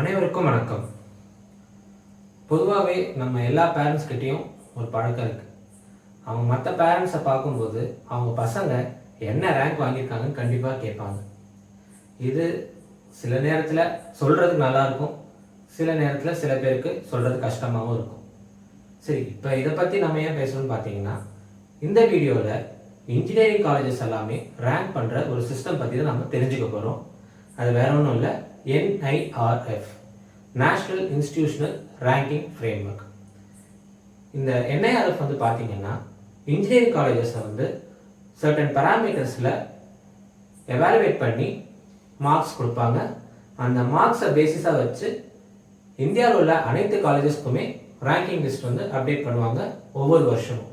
அனைவருக்கும் வணக்கம். பொதுவாகவே நம்ம எல்லா பேரண்ட்ஸ்கிட்டையும் ஒரு பழக்கம் இருக்குது அவங்க மற்ற பேரண்ட்ஸை பார்க்கும்போது அவங்க பசங்க என்ன ரேங்க் வாங்கியிருக்காங்கன்னு கண்டிப்பாக கேட்பாங்க. இது சில நேரத்தில் சொல்கிறதுக்கு நல்லாயிருக்கும் சில நேரத்தில் சில பேருக்கு சொல்கிறது கஷ்டமாகவும் இருக்கும். சரி இப்போ இதை பற்றி நம்ம ஏன் பேசணும்னு பார்த்தீங்கன்னா இந்த வீடியோவில் இன்ஜினியரிங் காலேஜஸ் எல்லாமே ரேங்க் பண்ணுற ஒரு சிஸ்டம் பற்றி தான் நம்ம தெரிஞ்சுக்க போகிறோம் அது வேற ஒன்றும் இல்லை. NIRF national institutional ranking framework இந்த என்ஐஆர்எஃப் வந்து பார்த்தீங்கன்னா இன்ஜினியரிங் காலேஜஸை வந்து சர்டன் பராமீட்டர்ஸில் எவாலுவேட் பண்ணி மார்க்ஸ் கொடுப்பாங்க. அந்த மார்க்ஸை பேசிஸாக வச்சு இந்தியாவில் உள்ள அனைத்து காலேஜஸ்க்குமே ரேங்கிங் லிஸ்ட் வந்து அப்டேட் பண்ணுவாங்க ஒவ்வொரு வருஷமும்.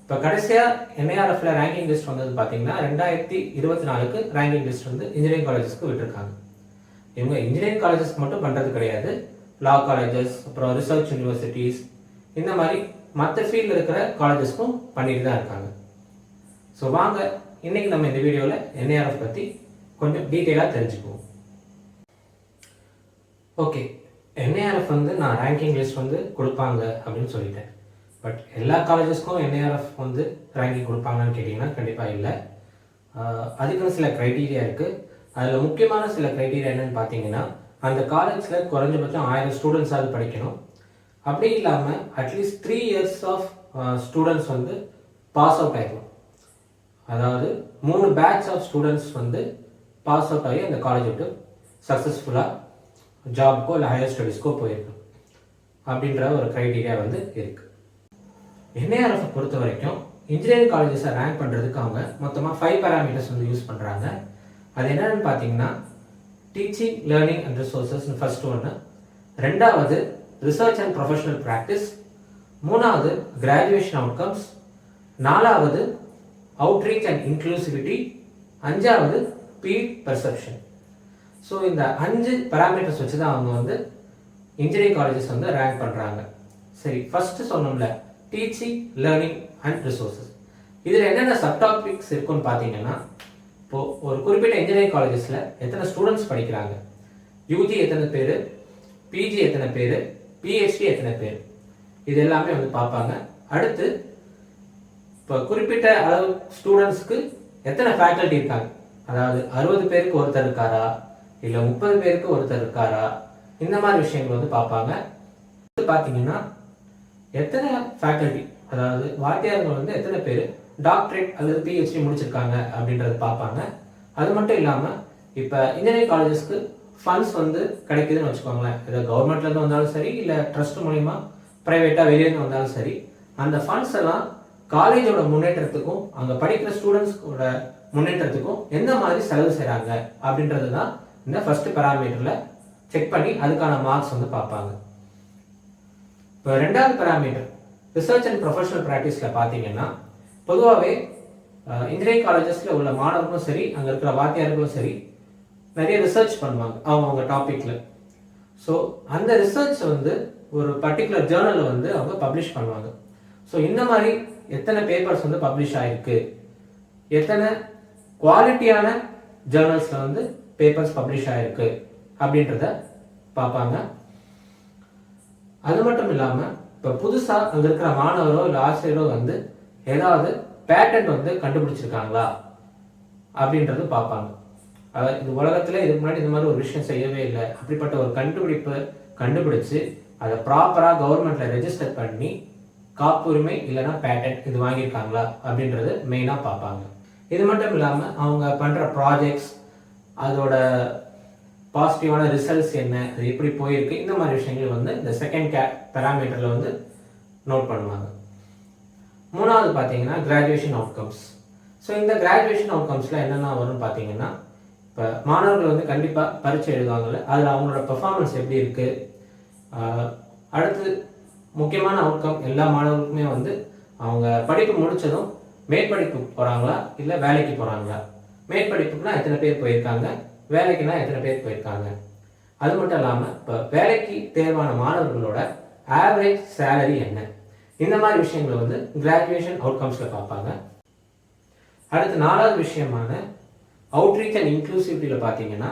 இப்போ கடைசியாக என்ஐஆர்எஃப்ல ரேங்கிங் லிஸ்ட் வந்தது பார்த்தீங்கன்னா ரெண்டாயிரத்தி இருபத்தி நாலுக்கு ரேங்கிங் லிஸ்ட் வந்து இன்ஜினியரிங் காலேஜஸ்க்கு விட்டுருக்காங்க. இவங்க இன்ஜினியரிங் காலேஜஸ்க்கு மட்டும் பண்ணுறது கிடையாது. லா காலேஜஸ் அப்புறம் ரிசர்ச் யூனிவர்சிட்டிஸ் இந்த மாதிரி மற்ற ஃபீல்டில் இருக்கிற காலேஜஸ்க்கும் பண்ணிட்டு தான் இருக்காங்க. ஸோ வாங்க இன்னைக்கு நம்ம இந்த வீடியோவில் என்ஐஆர்எஃப் பற்றி கொஞ்சம் டீட்டெயிலாக தெரிஞ்சுக்குவோம். ஓகே என்ஐஆர்எஃப் வந்து நான் ரேங்கிங் லிஸ்ட் வந்து கொடுப்பாங்க அப்படின்னு சொல்லிட்டேன். பட் எல்லா காலேஜஸ்க்கும் என்ஐஆர்எஃப் வந்து ரேங்கிங் கொடுப்பாங்கன்னு கேட்டிங்கன்னா கண்டிப்பாக இல்லை. அதுக்குன்னு சில க்ரைட்டீரியா இருக்குது அதில் முக்கியமான சில க்ரைட்டீரியா என்னன்னு பார்த்தீங்கன்னா அந்த காலேஜில் குறைஞ்சபட்சம் ஆயிரம் ஸ்டூடெண்ட்ஸாவது படிக்கணும். அப்படி இல்லாமல் at least three years of students வந்து பாஸ் அவுட் ஆகிடும் அதாவது மூணு பேட்ச் ஆஃப் ஸ்டூடெண்ட்ஸ் வந்து பாஸ் அவுட் ஆகி அந்த காலேஜ் விட்டு சக்ஸஸ்ஃபுல்லாக ஜாப்க்கோ இல்லை ஹையர் ஸ்டடீஸ்க்கோ போயிருக்கும் அப்படின்ற ஒரு க்ரைட்டீரியா வந்து இருக்குது என்ஐஆர்எஃப் பொறுத்த வரைக்கும் இன்ஜினியரிங் காலேஜஸை ரேங்க் பண்ணுறதுக்கு அவங்க மொத்தமாக ஃபைவ் பேராமீட்டர்ஸ் வந்து யூஸ் பண்ணுறாங்க அது என்னென்னு பார்த்தீங்கன்னா teaching learning and resources first ஒன்று ரெண்டாவது ரிசர்ச் அண்ட் ப்ரொஃபஷனல் ப்ராக்டிஸ் மூணாவது கிராஜுவேஷன் அவுட்கம்ஸ் நாலாவது அவுட்ரீச் அண்ட் இன்க்ளூசிவிட்டி அஞ்சாவது பீட் பெர்செப்ஷன் ஸோ இந்த அஞ்சு பேராமீட்டர்ஸ் வச்சு தான் அவங்க வந்து இன்ஜினியரிங் காலேஜஸ் வந்து ரேங்க் பண்ணுறாங்க சரி ஃபஸ்ட்டு சொன்னோம்ல டீச்சிங் லேர்னிங் அண்ட் ரிசோர்சஸ் இதில் என்னென்ன சப்டாபிக்ஸ் இருக்குன்னு பார்த்தீங்கன்னா இப்போது ஒரு குறிப்பிட்ட இன்ஜினியரிங் காலேஜஸில் எத்தனை ஸ்டூடெண்ட்ஸ் படிக்கிறாங்க? யூஜி எத்தனை பேர்? பிஜி எத்தனை பேர்? பிஹெச்டி எத்தனை பேர்? இது எல்லாமே வந்து பார்ப்பாங்க. அடுத்து இப்போ குறிப்பிட்ட அளவு ஸ்டூடெண்ட்ஸ்க்கு எத்தனை ஃபேக்கல்ட்டி இருக்காங்க? அதாவது அறுபது பேருக்கு ஒருத்தர் இருக்காரா? இல்லை முப்பது பேருக்கு ஒருத்தர் இருக்காரா? இந்த மாதிரி விஷயங்கள் வந்து பார்ப்பாங்க. அடுத்து பார்த்தீங்கன்னா எத்தனை ஃபேக்கல்ட்டி அதாவது வாத்தியார்கள் வந்து எத்தனை பேர்? டாக்டரேட் அல்லது பிஹெச்டி முடிச்சிருக்காங்க அப்படின்றத பார்ப்பாங்க. அது மட்டும் இல்லாமல் இப்போ இன்ஜினியரிங் காலேஜஸ்க்கு ஃபண்ட்ஸ் வந்து கிடைக்குதுன்னு வச்சுக்கோங்களேன். இதை கவர்மெண்ட்லேருந்து வந்தாலும் சரி இல்லை ட்ரஸ்ட் மூலிமா ப்ரைவேட்டாக வெளியேருந்து வந்தாலும் சரி அந்த ஃபண்ட்ஸ் எல்லாம் காலேஜோட முன்னேற்றத்துக்கும் அங்கே படிக்கிற ஸ்டூடெண்ட்ஸோட முன்னேற்றத்துக்கும் எந்த மாதிரி செலவு செய்கிறாங்க அப்படின்றது தான் இந்த ஃபர்ஸ்ட் பேராமீட்டரில் செக் பண்ணி அதுக்கான மார்க்ஸ் வந்து பார்ப்பாங்க. இப்போ ரெண்டாவது பேராமீட்டர் ரிசர்ச் அண்ட் ப்ரொஃபஷனல் ப்ராக்டிஸில் பார்த்தீங்கன்னா பொதுவாகவே இன்ஜினியரிங் காலேஜஸில் உள்ள மாணவர்களும் சரி அங்கே இருக்கிற வாத்தியார்களும் சரி நிறைய ரிசர்ச் பண்ணுவாங்க அவங்க அவங்க டாப்பிக்கில் ஸோ அந்த ரிசர்ச் வந்து ஒரு பர்டிகுலர் ஜேர்னலில் வந்து அவங்க பப்ளிஷ் பண்ணுவாங்க. ஸோ இந்த மாதிரி எத்தனை பேப்பர்ஸ் வந்து பப்ளிஷ் ஆயிருக்கு? எத்தனை குவாலிட்டியான ஜேர்னல்ஸில் வந்து பேப்பர்ஸ் பப்ளிஷ் ஆயிருக்கு? அப்படின்றத பார்ப்பாங்க. அது மட்டும் இல்லாமல் இப்போ புதுசாக அங்கே இருக்கிற மாணவரோ இல்லை ஆசிரியரோ வந்து ஏதாவது பேட்டன்ட் வந்து கண்டுபிடிச்சிருக்காங்களா? அப்படின்றது பார்ப்பாங்க. அதாவது இது உலகத்தில் இதுக்கு முன்னாடி இந்த மாதிரி ஒரு விஷயம் செய்யவே இல்லை. அப்படிப்பட்ட ஒரு கண்டுபிடிப்பு கண்டுபிடிச்சு அதை ப்ராப்பராக கவர்மெண்ட்ல ரெஜிஸ்டர் பண்ணி காப்புரிமை இல்லைன்னா பேட்டன்ட் இது வாங்கியிருக்காங்களா? அப்படின்றது மெயினாக பார்ப்பாங்க. இது மட்டும் இல்லாமல் அவங்க பண்ணுற ப்ராஜெக்ட்ஸ் அதோட பாசிட்டிவான ரிசல்ட்ஸ் என்ன அது எப்படி போயிருக்கு இந்த மாதிரி விஷயங்கள் வந்து இந்த செகண்ட் கே பெராமீட்டரில் வந்து நோட் பண்ணுவாங்க. மூணாவது பார்த்தீங்கன்னா கிராஜுவேஷன் அவுட்கம்ஸ் ஸோ இந்த கிராஜுவேஷன் அவுட்கம்ஸில் என்னென்ன வரும்னு பார்த்தீங்கன்னா இப்போ மாணவர்கள் வந்து கண்டிப்பாக பரீட்சை எழுதுவாங்கல்ல அதில் அவங்களோட பெர்ஃபார்மன்ஸ் எப்படி இருக்குது அடுத்து முக்கியமான அவுட்கம் எல்லா மாணவர்களுக்குமே வந்து அவங்க படிப்பு முடித்ததும் மேற்படிப்பு போகிறாங்களா இல்லை வேலைக்கு போகிறாங்களா மேற்படிப்புக்குனா எத்தனை பேர் போயிருக்காங்க வேலைக்குனா எத்தனை பேர் போயிருக்காங்க? அது மட்டும் இல்லாமல் இப்போ வேலைக்கு தேர்வான மாணவர்களோட ஆவரேஜ் சேலரி என்ன? இந்த மாதிரி விஷயங்களை வந்து கிராஜுவேஷன் அவுட்கம்ஸில் பார்ப்பாங்க. அடுத்து நாலாவது விஷயமான அவுட்ரீச் அண்ட் இன்க்ளூசிவிட்டியில் பார்த்தீங்கன்னா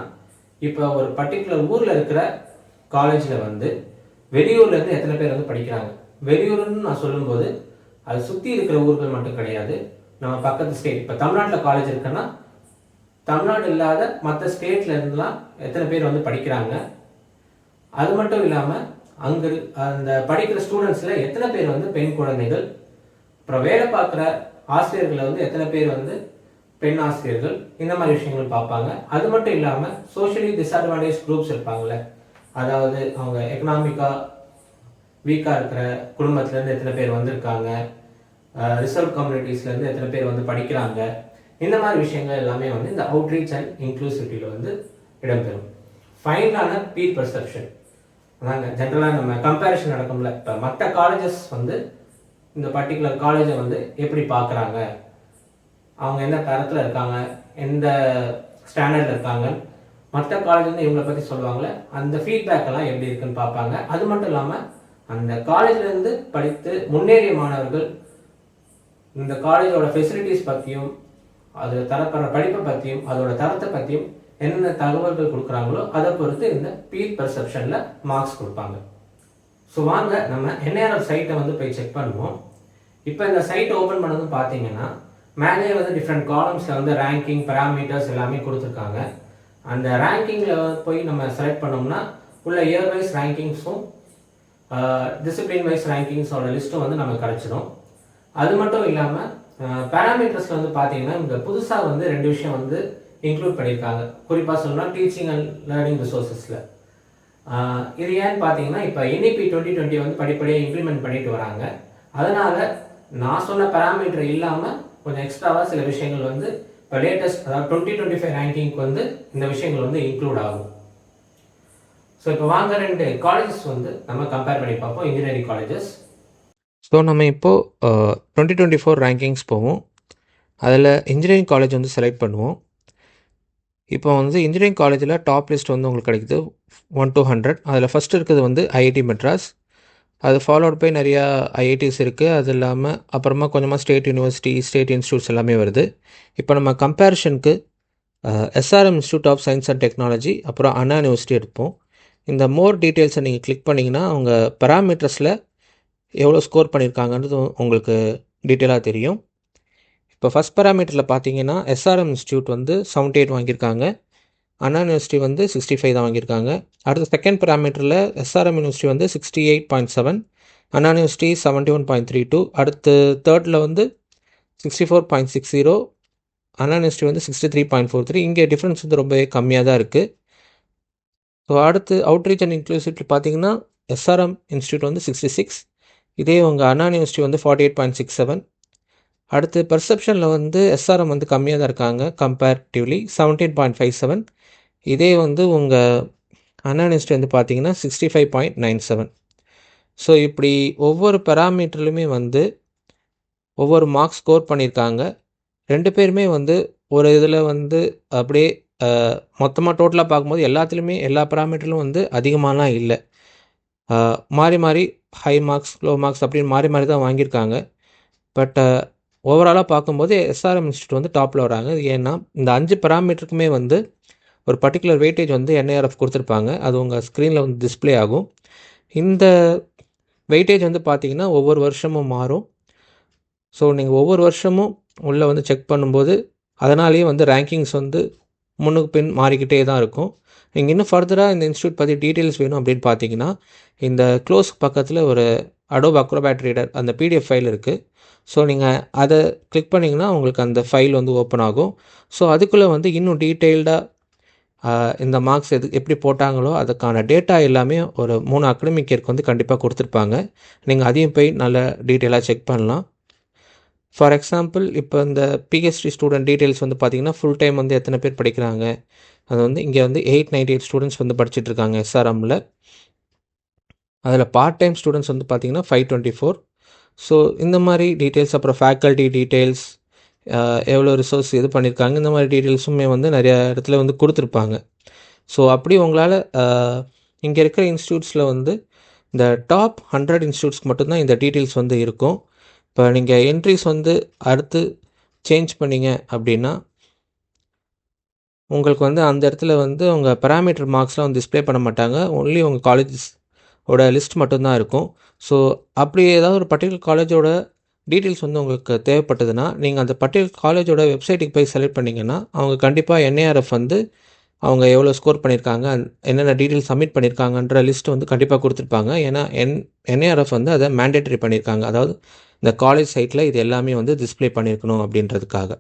இப்போ ஒரு பர்டிகுலர் ஊரில் இருக்கிற காலேஜில் வந்து வெளியூர்லேருந்து எத்தனை பேர் வந்து படிக்கிறாங்க? வெளியூர்னு நான் சொல்லும்போது அதை சுற்றி இருக்கிற ஊர்கள் மட்டும் கிடையாது. நம்ம பக்கத்து ஸ்டேட் இப்போ தமிழ்நாட்டில் காலேஜ் இருக்குன்னா தமிழ்நாடு இல்லாத மற்ற ஸ்டேட்லேருந்துலாம் எத்தனை பேர் வந்து படிக்கிறாங்க? அது மட்டும் இல்லாமல் அங்கே அந்த படிக்கிற ஸ்டூடெண்ட்ஸில் எத்தனை பேர் வந்து பெண் குழந்தைகள்? அப்புறம் வேலை பார்க்குற ஆசிரியர்களை வந்து எத்தனை பேர் வந்து பெண் ஆசிரியர்கள்? இந்த மாதிரி விஷயங்கள் பார்ப்பாங்க. அது மட்டும் இல்லாமல் சோஷியலி டிஸ்அட்வான்டேஜ் குரூப்ஸ் இருப்பாங்கள்ல அதாவது அவங்க எக்கனாமிக்காக வீக்காக இருக்கிற குடும்பத்துலேருந்து எத்தனை பேர் வந்திருக்காங்க? ரிசர்வ் கம்யூனிட்டிஸ்லேருந்து எத்தனை பேர் வந்து படிக்கிறாங்க? இந்த மாதிரி விஷயங்கள் எல்லாமே வந்து இந்த அவுட்ரீச் அண்ட் இன்க்ளூசிவிட்டியில் வந்து இடம்பெறும். ஃபைனலான பீர் பர்செப்ஷன் அதாங்க ஜென்ரலாக நம்ம கம்பேரிஷன் நடக்கும்ல. இப்போ மற்ற காலேஜஸ் வந்து இந்த பர்டிகுலர் காலேஜை வந்து எப்படி பார்க்குறாங்க? அவங்க எந்த தரத்தில் இருக்காங்க? எந்த ஸ்டாண்டர்டில் இருக்காங்க? மற்ற காலேஜ் வந்து இவங்களை பற்றி சொல்லுவாங்களே அந்த ஃபீட்பேக் எல்லாம் எப்படி இருக்குன்னு பார்ப்பாங்க. அது மட்டும் இல்லாமல் அந்த காலேஜ்லேருந்து படித்து முன்னேறிய மாணவர்கள் இந்த காலேஜோட ஃபெசிலிட்டிஸ் பற்றியும் அது தரப்படுற படிப்பை பற்றியும் அதோட தரத்தை பற்றியும் என்னென்ன தகவல்கள் கொடுக்குறாங்களோ அதை பொறுத்து இந்த பீர் பெர்செப்ஷனில் மார்க்ஸ் கொடுப்பாங்க. ஸோ வாங்க நம்ம என்ஐஆர்எஃப் சைட்டை வந்து போய் செக் பண்ணுவோம். இப்போ இந்த சைட் ஓப்பன் பண்ணதும் பார்த்தீங்கன்னா மேலேயே வந்து டிஃப்ரெண்ட் காலம்ஸில் வந்து ரேங்கிங் பேராமீட்டர்ஸ் எல்லாமே கொடுத்துருக்காங்க. அந்த ரேங்கிங்கில் போய் நம்ம செலக்ட் பண்ணோம்னா உள்ள இயர் வைஸ் ரேங்கிங்ஸும் டிசிப்ளின் வைஸ் ரேங்கிங்ஸோட லிஸ்ட்டும் வந்து நமக்கு கிடச்சிடும் அது மட்டும் இல்லாமல் பேராமீட்டர்ஸில் வந்து பார்த்தீங்கன்னா இந்த புதுசாக வந்து ரெண்டு விஷயம் வந்து இன்க்ளூட் பண்ணியிருக்காங்க. குறிப்பாக சொல்லணும்னா டீச்சிங் அண்ட் லேர்னிங் ரிசோர்ஸஸில் இது ஏன்னு பார்த்தீங்கன்னா இப்போ என்இபி டுவெண்ட்டி டுவெண்ட்டி வந்து படிப்படியாக இம்ப்ளிமெண்ட் பண்ணிட்டு வராங்க. அதனால் நான் சொன்ன பேராமீட்டர் இல்லாமல் கொஞ்சம் எக்ஸ்ட்ராவாக சில விஷயங்கள் வந்து இப்போ லேட்டஸ்ட் அதாவது டுவெண்ட்டி டுவெண்ட்டி ஃபைவ் ரேங்கிங்க்கு வந்து இந்த விஷயங்கள் வந்து இன்க்ளூட் ஆகும். ஸோ இப்போ வாங்க ரெண்டு காலேஜஸ் வந்து நம்ம கம்பேர் பண்ணி பார்ப்போம் இன்ஜினியரிங் காலேஜஸ் ஸோ நம்ம இப்போது டுவெண்ட்டி டுவெண்ட்டி ஃபோர் ரேங்கிங்ஸ் போவோம். அதில் இன்ஜினியரிங் காலேஜ் வந்து செலக்ட் பண்ணுவோம். இப்போ வந்து இன்ஜினியரிங் காலேஜில் டாப் லிஸ்ட் வந்து உங்களுக்கு கிடைக்குது. ஒன் டூ ஹண்ட்ரட் அதில் ஃபஸ்ட் இருக்கிறது வந்து ஐஐடி மெட்ராஸ் அது ஃபாலோட் பை நிறையா ஐஐடிஸ் இருக்குது அது இல்லாமல் அப்புறமா கொஞ்சமாக ஸ்டேட் யூனிவர்சிட்டி ஸ்டேட் இன்ஸ்டியூட்ஸ் எல்லாமே வருது. இப்போ நம்ம கம்பேரிஷனுக்கு SRM institute of science and technology அப்புறம் அண்ணா யூனிவர்சிட்டி எடுப்போம். இந்த மோர் டீட்டெயில்ஸை நீங்கள் கிளிக் பண்ணிங்கன்னா அவங்க பராமீட்டர்ஸில் எவ்வளோ ஸ்கோர் பண்ணியிருக்காங்கன்றது உங்களுக்கு டீட்டெயிலாக தெரியும். இப்போ ஃபஸ்ட் பேராமீட்டரில் பார்த்தீங்கன்னா எஸ்ஆர்எம் இன்ஸ்டியூட் வந்து செவன்ட்டி எயிட் வாங்கியிருக்காங்க. அண்ணா யூனிவர்சிட்டி வந்து சிக்ஸ்டி ஃபைவ் தான் வாங்கியிருக்காங்க. அடுத்த செகண்ட் பேராமீட்டரில் எஸ்ஆர்எம் யூனிவர்சிட்டி வந்து sixty eight point seven Anna university seventy one point three two அடுத்து தேர்டில் வந்து sixty four point six zero Anna university வந்து sixty three point four three இங்கே டிஃப்ரென்ஸ் வந்து ரொம்பவே கம்மியாக தான் இருக்குது ஸோ அடுத்து அவுட்ரீச் அண்ட் இன்க்ளூசிவ்ல பார்த்தீங்கன்னா எஸ்ஆர்எம் இன்ஸ்டியூட் வந்து சிக்ஸ்டி சிக்ஸ் இதே உங்கள் அண்ணா யூனிவர்சிட்டி வந்து forty eight point six seven அடுத்து பர்செப்ஷனில் வந்து எஸ்ஆர்எம் வந்து கம்மியாக தான் இருக்காங்க. Comparatively seventeen point five seven இதே வந்து உங்கள் அண்ணா வந்து பார்த்தீங்கன்னா sixty five point nine seven so இப்படி ஒவ்வொரு பெராமீட்டர்லையுமே வந்து ஒவ்வொரு மார்க்ஸ் ஸ்கோர் பண்ணியிருக்காங்க ரெண்டு பேருமே வந்து ஒரு இதில் வந்து அப்படியே மொத்தமாக டோட்டலாக பார்க்கும்போது எல்லாத்துலேயுமே எல்லா பராமீட்டர்லும் வந்து அதிகமாகலாம் இல்லை. மாறி மாறி ஹை மார்க்ஸ் லோ மார்க்ஸ் அப்படின்னு மாறி மாறி தான் வாங்கியிருக்காங்க. பட் ஓவராலாக பார்க்கும்போது எஸ்ஆர்எம் இன்ஸ்டியூட் வந்து டாப்பில் வராங்க. ஏன்னா இந்த அஞ்சு பராமீட்டருக்குமே வந்து ஒரு பர்டிகுலர் வெயிட்டேஜ் வந்து என்ஐஆர்எஃப் கொடுத்துருப்பாங்க. அது உங்கள் ஸ்க்ரீனில் வந்து டிஸ்பிளே ஆகும். இந்த வெயிட்டேஜ் வந்து பார்த்திங்கன்னா ஒவ்வொரு வருஷமும் மாறும். ஸோ நீங்கள் ஒவ்வொரு வருஷமும் உள்ளே வந்து செக் பண்ணும்போது அதனாலேயே வந்து ரேங்கிங்ஸ் வந்து முன்னுக்கு பின் மாறிக்கிட்டே தான் இருக்கும். நீங்கள் இன்னும் ஃபர்தராக இந்த இன்ஸ்டியூட் பற்றி டீட்டெயில்ஸ் வேணும் அப்படின்னு பார்த்தீங்கன்னா இந்த க்ளோஸ் பக்கத்தில் ஒரு அடோப் அக்ரோபேட் ரீடர் அந்த பிடிஎஃப் ஃபைல் இருக்குது ஸோ நீங்கள் அதை கிளிக் பண்ணிங்கன்னா உங்களுக்கு அந்த ஃபைல் வந்து ஓப்பன் ஆகும். ஸோ அதுக்குள்ளே வந்து இன்னும் டீட்டெயில்டாக இந்த மார்க்ஸ் எது எப்படி போட்டாங்களோ அதுக்கான டேட்டா எல்லாமே ஒரு மூணு அகடமிக் இயர்க்கு வந்து கண்டிப்பாக கொடுத்துருப்பாங்க. நீங்கள் அதையும் போய் நல்ல டீட்டெயிலாக செக் பண்ணலாம். ஃபார் எக்ஸாம்பிள் இப்போ இந்த பிஹெச்டி ஸ்டூடெண்ட் டீட்டெயில்ஸ் வந்து பார்த்திங்கன்னா ஃபுல் டைம் வந்து எத்தனை பேர் படிக்கிறாங்க? அது வந்து இங்கே வந்து எயிட் நைன்டி எயிட் ஸ்டூடெண்ட்ஸ் வந்து படிச்சுட்டு இருக்காங்க எஸ்ஆர்எம்மில் அதில் பார்ட் டைம் ஸ்டூடெண்ட்ஸ் வந்து பார்த்திங்கன்னா ஃபைவ் டுவெண்ட்டி ஃபோர் ஸோ இந்த மாதிரி டீட்டெயில்ஸ் அப்புறம் ஃபேக்கல்ட்டி டீட்டெயில்ஸ் எவ்வளோ ரிசோர்ஸ் இது பண்ணியிருக்காங்க இந்த மாதிரி டீட்டெயில்ஸுமே வந்து நிறையா இடத்துல வந்து கொடுத்துருப்பாங்க. ஸோ அப்படி உங்களால் இங்கே இருக்கிற இன்ஸ்டியூட்ஸில் வந்து இந்த டாப் ஹண்ட்ரட் இன்ஸ்டியூட்ஸ்க்கு மட்டும்தான் இந்த டீட்டெயில்ஸ் வந்து இருக்கும். இப்போ நீங்கள் என்ட்ரிஸ் வந்து அடுத்து சேஞ்ச் பண்ணீங்க அப்படின்னா உங்களுக்கு வந்து அந்த இடத்துல வந்து உங்கள் பேராமீட்டர் மார்க்ஸ்லாம் வந்து டிஸ்ப்ளே பண்ண மாட்டாங்க. ஒன்லி உங்கள் காலேஜஸ் ஓட லிஸ்ட் மட்டும்தான் இருக்கும். ஸோ அப்படி ஏதாவது ஒரு பர்டிகுலர் காலேஜோட டீட்டெயில்ஸ் வந்து உங்களுக்கு தேவைப்பட்டதுன்னா நீங்கள் அந்த பர்டிகுலர் காலேஜோட வெப்சைட்டுக்கு போய் செலக்ட் பண்ணிங்கன்னா அவங்க கண்டிப்பாக என்ஏஆர்எஃப் வந்து அவங்க எவ்வளோ ஸ்கோர் பண்ணியிருக்காங்க என்னென்ன டீட்டெயில்ஸ் சப்மிட் பண்ணியிருக்காங்கன்ற லிஸ்ட் வந்து கண்டிப்பாக கொடுத்துருப்பாங்க. ஏன்னா என் என்ஏஆர்எஃப் வந்து அதை மேண்டேட்டரி பண்ணியிருக்காங்க அதாவது இந்த காலேஜ் சைட்டில் இது எல்லாமே வந்து டிஸ்பிளே பண்ணியிருக்கணும் அப்படின்றதுக்காக.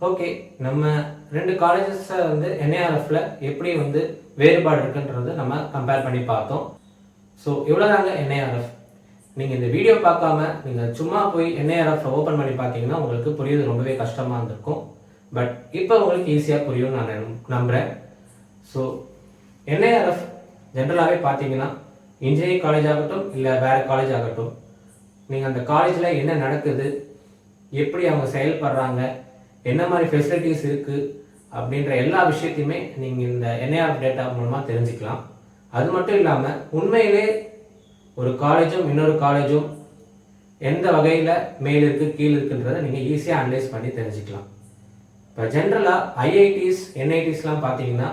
ஓகே நம்ம ரெண்டு காலேஜஸை வந்து என்ஏஆர்எஃப்ல எப்படி வந்து வேறுபாடு இருக்குன்றது நம்ம கம்பேர் பண்ணி பார்த்தோம். ஸோ இவ்வளோதாங்க என்ஏஆர்எஃப் நீங்கள் இந்த வீடியோ பார்க்காம நீங்கள் சும்மா போய் என்ஏஆர்எஃப் ஓப்பன் பண்ணி பார்த்தீங்கன்னா உங்களுக்கு புரியுது ரொம்பவே கஷ்டமாக இருந்திருக்கும். பட் இப்போ உங்களுக்கு ஈஸியாக புரியும் நான் நம்- நம்புறேன். ஸோ என்ஏஆர்எஃப் ஜென்ரலாகவே பார்த்தீங்கன்னா இன்ஜினியரிங் காலேஜ் ஆகட்டும் இல்லை வேறு காலேஜ் ஆகட்டும் நீங்கள் அந்த காலேஜில் என்ன நடக்குது எப்படி அவங்க செயல்படுறாங்க என்ன மாதிரி ஃபெசிலிட்டிஸ் இருக்குது அப்படின்ற எல்லா விஷயத்தையுமே நீங்கள் இந்த என்ஐஆர் டேட்டா மூலமாக தெரிஞ்சுக்கலாம். அது மட்டும் இல்லாமல் உண்மையிலே ஒரு காலேஜும் இன்னொரு காலேஜும் எந்த வகையில் மேல் இருக்குது கீழ் இருக்குன்றதை நீங்கள் ஈஸியாக அனலைஸ் பண்ணி தெரிஞ்சுக்கலாம். இப்போ ஜென்ரலாக ஐஐடிஸ் என்ஐடிஸ்லாம் பார்த்தீங்கன்னா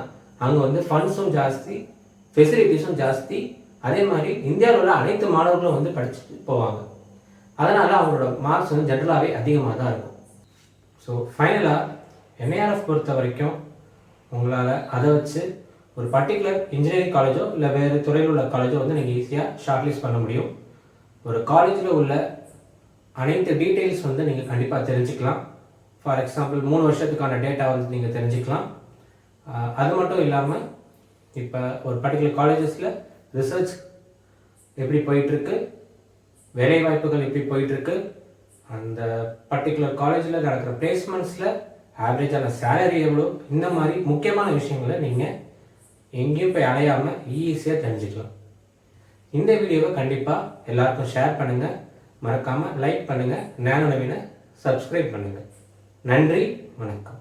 அங்கே வந்து ஃபண்ட்ஸும் ஜாஸ்தி ஃபெசிலிட்டிஸும் ஜாஸ்தி. அதே மாதிரி இந்தியாவில் உள்ள அனைத்து மாணவர்களும் வந்து படிச்சுட்டு போவாங்க. அதனால் அவங்களோட மார்க்ஸ் வந்து ஜென்ரலாகவே அதிகமாக தான் இருக்கும். ஸோ ஃபைனலாக என்ஐஆர்எஃப் பொறுத்த வரைக்கும் உங்களால் அதை வச்சு ஒரு பர்டிகுலர் இன்ஜினியரிங் காலேஜோ இல்லை வேறு துறையில் உள்ள காலேஜோ வந்து நீங்கள் ஈஸியாக ஷார்ட்லிஸ்ட் பண்ண முடியும். ஒரு காலேஜில் உள்ள அனைத்து டீட்டெயில்ஸ் வந்து நீங்கள் கண்டிப்பாக தெரிஞ்சுக்கலாம். ஃபார் எக்ஸாம்பிள் மூணு வருஷத்துக்கான டேட்டா வந்து நீங்கள் தெரிஞ்சுக்கலாம். அது மட்டும் இல்லாமல் இப்போ ஒரு பர்டிகுலர் காலேஜஸில் ரிசர்ச் எப்படி போயிட்டுருக்கு வேலை வாய்ப்புகள் எப்படி போயிட்டுருக்கு அந்த பர்டிகுலர் காலேஜில் நடக்கிற பிளேஸ்மெண்ட்ஸில் ஆவரேஜான சேலரி எவ்வளோ? இந்த மாதிரி முக்கியமான விஷயங்களை நீங்கள் எங்கேயும் போய் அலையாமல் ஈஸியாக தெரிஞ்சுக்கலாம். இந்த வீடியோவை கண்டிப்பாக எல்லாருக்கும் ஷேர் பண்ணுங்கள் மறக்காமல் லைக் பண்ணுங்கள் நேனோ நவீனை சப்ஸ்கிரைப் பண்ணுங்கள் நன்றி வணக்கம்.